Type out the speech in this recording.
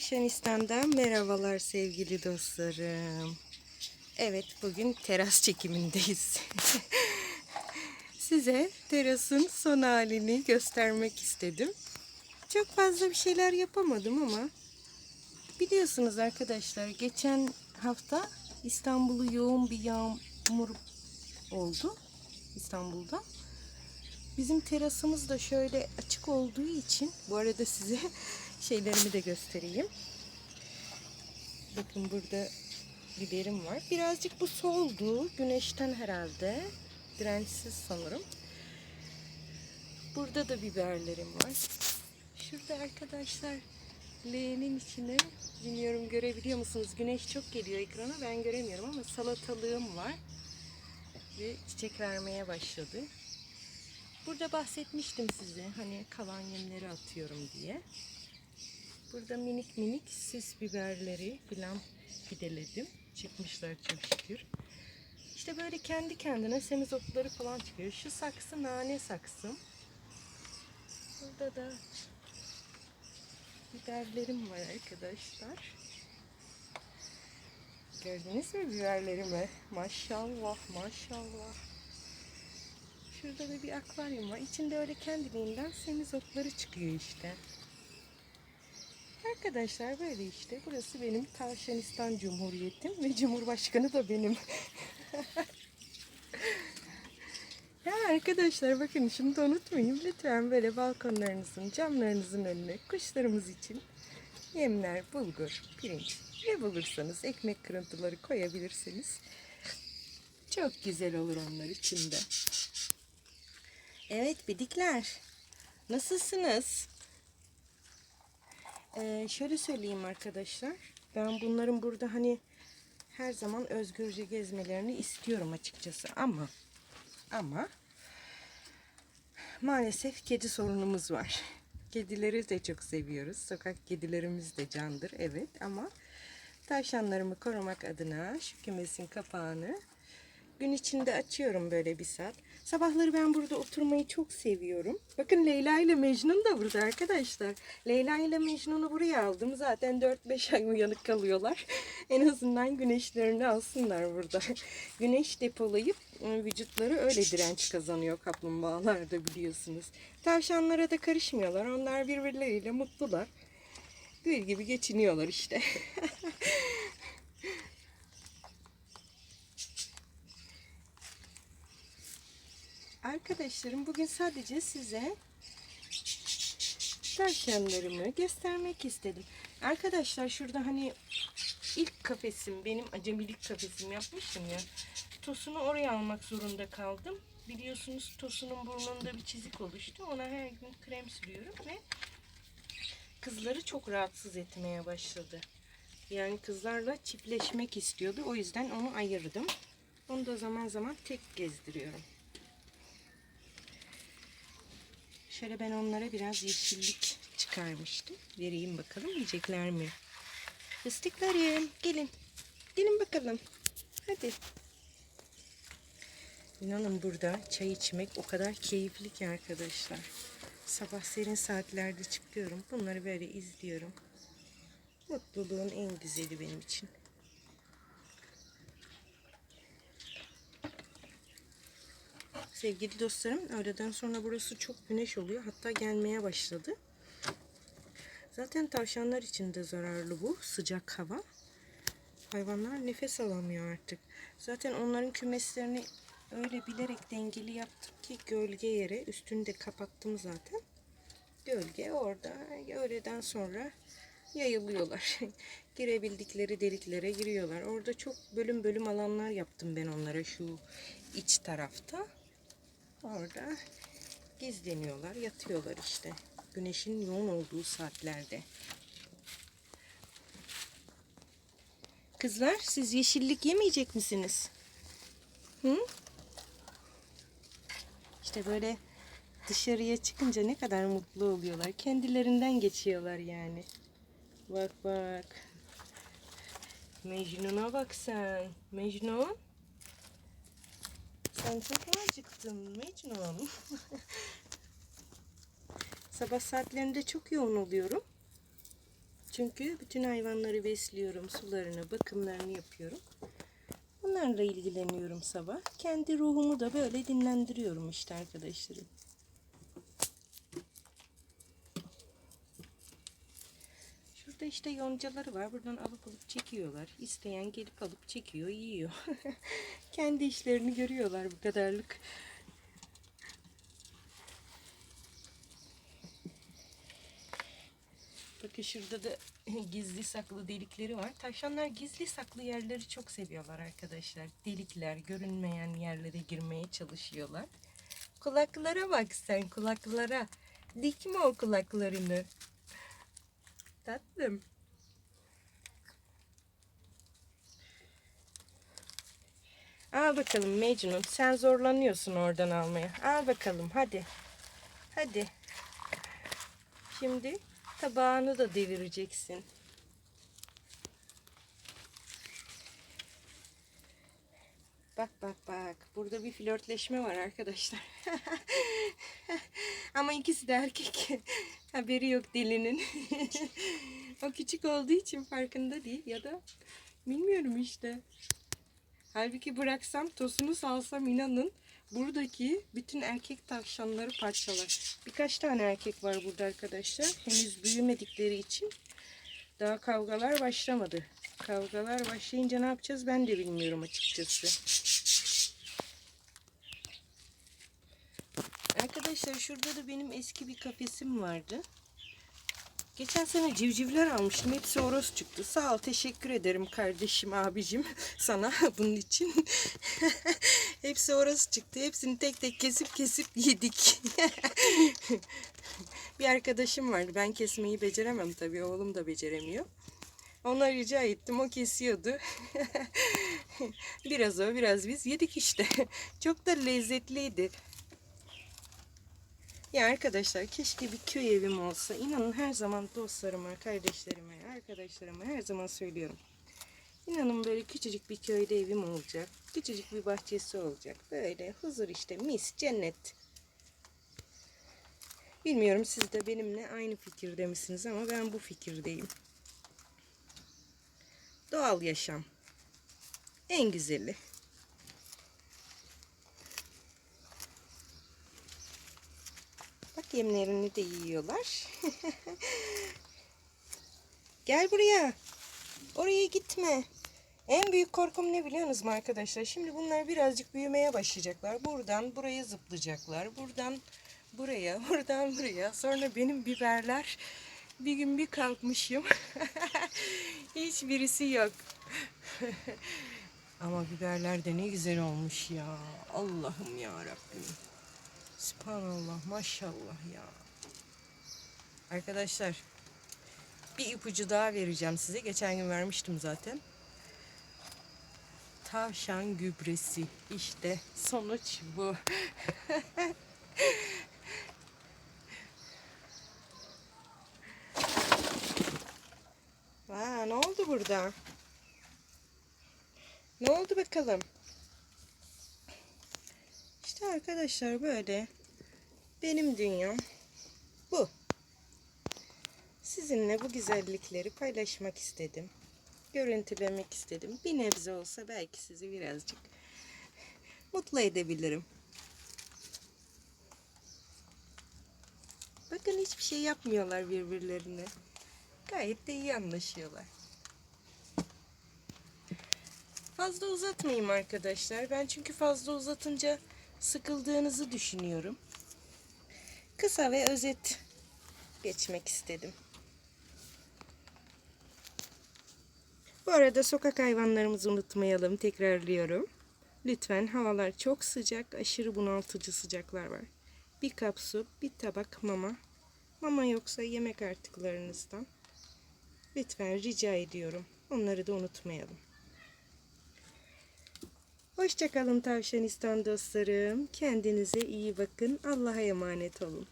Tavşanistan'dan merhabalar sevgili dostlarım. Evet bugün teras çekimindeyiz. Size terasın son halini göstermek istedim. Çok fazla bir şeyler yapamadım ama biliyorsunuz arkadaşlar geçen hafta İstanbul'u yoğun bir yağmur oldu İstanbul'da. Bizim terasımız da şöyle açık olduğu için bu arada size şeylerimi de göstereyim. Bakın burada biberim var. Birazcık bu soldu. Güneşten herhalde. Dirençsiz sanırım. Burada da biberlerim var. Şurada arkadaşlar leğenin içine bilmiyorum görebiliyor musunuz? Güneş çok geliyor ekrana ben göremiyorum ama salatalığım var. Ve çiçek vermeye başladı. Burada bahsetmiştim size hani kalan yemleri atıyorum diye. Burada minik minik süs biberleri falan fideledim. Çıkmışlar çok şükür. İşte böyle kendi kendine semizotları falan çıkıyor. Şu saksı nane saksım. Burada da biberlerim var arkadaşlar. Gördünüz mü biberlerimi? Maşallah maşallah. Şurada da bir akvaryum var. İçinde öyle kendiliğinden semizotları çıkıyor işte. Arkadaşlar böyle işte. Burası benim Tavşanistan Cumhuriyetim ve Cumhurbaşkanı da benim. ya arkadaşlar bakın da unutmayın. Lütfen böyle balkonlarınızın, camlarınızın önüne kuşlarımız için yemler, bulgur, pirinç ne bulursanız ekmek kırıntıları koyabilirsiniz. Çok güzel olur onlar içinde. Evet bidikler. Nasılsınız? Ee, şöyle söyleyeyim arkadaşlar. Ben bunların burada hani her zaman özgürce gezmelerini istiyorum açıkçası ama ama maalesef kedi sorunumuz var. Kedileri de çok seviyoruz. Sokak kedilerimiz de candır evet ama tavşanlarımı korumak adına şu kümesin kapağını gün içinde açıyorum böyle bir saat. Sabahları ben burada oturmayı çok seviyorum. Bakın Leyla ile Mecnun da burada arkadaşlar. Leyla ile Mecnun'u buraya aldım. Zaten 4-5 ay uyanık kalıyorlar. en azından güneşlerini alsınlar burada. Güneş depolayıp e, vücutları öyle direnç kazanıyor kaplumbağalar da biliyorsunuz. Tavşanlara da karışmıyorlar. Onlar birbirleriyle mutlular. Gül gibi geçiniyorlar işte. Arkadaşlarım bugün sadece size tavşanlarımı göstermek istedim. Arkadaşlar şurada hani ilk kafesim benim acemilik kafesim yapmıştım ya. Tosunu oraya almak zorunda kaldım. Biliyorsunuz tosunun burnunda bir çizik oluştu. Ona her gün krem sürüyorum ve kızları çok rahatsız etmeye başladı. Yani kızlarla çiftleşmek istiyordu. O yüzden onu ayırdım. Onu da zaman zaman tek gezdiriyorum. Şöyle ben onlara biraz yeşillik çıkarmıştım. Vereyim bakalım yiyecekler mi? Fıstıklarım gelin. Gelin bakalım. Hadi. İnanın burada çay içmek o kadar keyifli ki arkadaşlar. Sabah serin saatlerde çıkıyorum. Bunları böyle izliyorum. Mutluluğun en güzeli benim için. Sevgili dostlarım, öğleden sonra burası çok güneş oluyor. Hatta gelmeye başladı. Zaten tavşanlar için de zararlı bu sıcak hava. Hayvanlar nefes alamıyor artık. Zaten onların kümeslerini öyle bilerek dengeli yaptım ki gölge yere üstünü de kapattım zaten. Gölge orada öğleden sonra yayılıyorlar. Girebildikleri deliklere giriyorlar. Orada çok bölüm bölüm alanlar yaptım ben onlara şu iç tarafta. Orada gizleniyorlar, yatıyorlar işte. Güneşin yoğun olduğu saatlerde. Kızlar siz yeşillik yemeyecek misiniz? Hı? İşte böyle dışarıya çıkınca ne kadar mutlu oluyorlar. Kendilerinden geçiyorlar yani. Bak bak. Mecnun'a bak sen. Mecnun. Sen çok mu acıktın Mecnun? Sabah saatlerinde çok yoğun oluyorum. Çünkü bütün hayvanları besliyorum, sularını, bakımlarını yapıyorum. Onlarla ilgileniyorum sabah. Kendi ruhumu da böyle dinlendiriyorum işte arkadaşlarım. Şurada işte yoncaları var. Buradan alıp alıp çekiyorlar. İsteyen gelip alıp çekiyor, yiyor. Kendi işlerini görüyorlar bu kadarlık. Bakın şurada da gizli saklı delikleri var. Tavşanlar gizli saklı yerleri çok seviyorlar arkadaşlar. Delikler, görünmeyen yerlere girmeye çalışıyorlar. Kulaklara bak sen kulaklara. Dikme o kulaklarını. Tatlım. Al bakalım Mecnun. Sen zorlanıyorsun oradan almaya. Al bakalım hadi. Hadi. Şimdi tabağını da devireceksin. Bak bak bak. Burada bir flörtleşme var arkadaşlar. Ama ikisi de erkek. Haberi yok dilinin. o küçük olduğu için farkında değil ya da bilmiyorum işte. Halbuki bıraksam tosunu salsam inanın buradaki bütün erkek tavşanları parçalar. Birkaç tane erkek var burada arkadaşlar. Henüz büyümedikleri için daha kavgalar başlamadı. Kavgalar başlayınca ne yapacağız ben de bilmiyorum açıkçası. Arkadaşlar şurada da benim eski bir kafesim vardı. Geçen sene civcivler almıştım. Hepsi horoz çıktı. Sağ ol, teşekkür ederim kardeşim, abicim sana bunun için. Hepsi horoz çıktı. Hepsini tek tek kesip kesip yedik. bir arkadaşım vardı. Ben kesmeyi beceremem tabii. Oğlum da beceremiyor. Ona rica ettim. O kesiyordu. biraz o, biraz biz yedik işte. Çok da lezzetliydi. Ya arkadaşlar keşke bir köy evim olsa. İnanın her zaman dostlarıma, kardeşlerime, arkadaşlarıma her zaman söylüyorum. İnanın böyle küçücük bir köyde evim olacak. Küçücük bir bahçesi olacak. Böyle huzur işte mis, cennet. Bilmiyorum siz de benimle aynı fikirde misiniz ama ben bu fikirdeyim. Doğal yaşam. En güzeli. Bak yemlerini de yiyorlar. Gel buraya. Oraya gitme. En büyük korkum ne biliyorsunuz mu arkadaşlar? Şimdi bunlar birazcık büyümeye başlayacaklar. Buradan buraya zıplayacaklar. Buradan buraya, buradan buraya. Sonra benim biberler bir gün bir kalkmışım. Hiçbirisi yok. Ama biberler de ne güzel olmuş ya. Allah'ım ya Rabbim. Sübhanallah maşallah ya. Arkadaşlar bir ipucu daha vereceğim size. Geçen gün vermiştim zaten. Tavşan gübresi. İşte sonuç bu. Aa, ne oldu burada? Ne oldu bakalım? İşte arkadaşlar böyle benim dünyam bu. Sizinle bu güzellikleri paylaşmak istedim. Görüntülemek istedim. Bir nebze olsa belki sizi birazcık mutlu edebilirim. Bakın hiçbir şey yapmıyorlar birbirlerine. Gayet de iyi anlaşıyorlar. Fazla uzatmayayım arkadaşlar. Ben çünkü fazla uzatınca sıkıldığınızı düşünüyorum. Kısa ve özet geçmek istedim. Bu arada sokak hayvanlarımızı unutmayalım. Tekrarlıyorum. Lütfen havalar çok sıcak, aşırı bunaltıcı sıcaklar var. Bir kap su, bir tabak mama. Mama yoksa yemek artıklarınızdan. Lütfen rica ediyorum. Onları da unutmayalım. Hoşçakalın tavşanistan dostlarım. Kendinize iyi bakın. Allah'a emanet olun.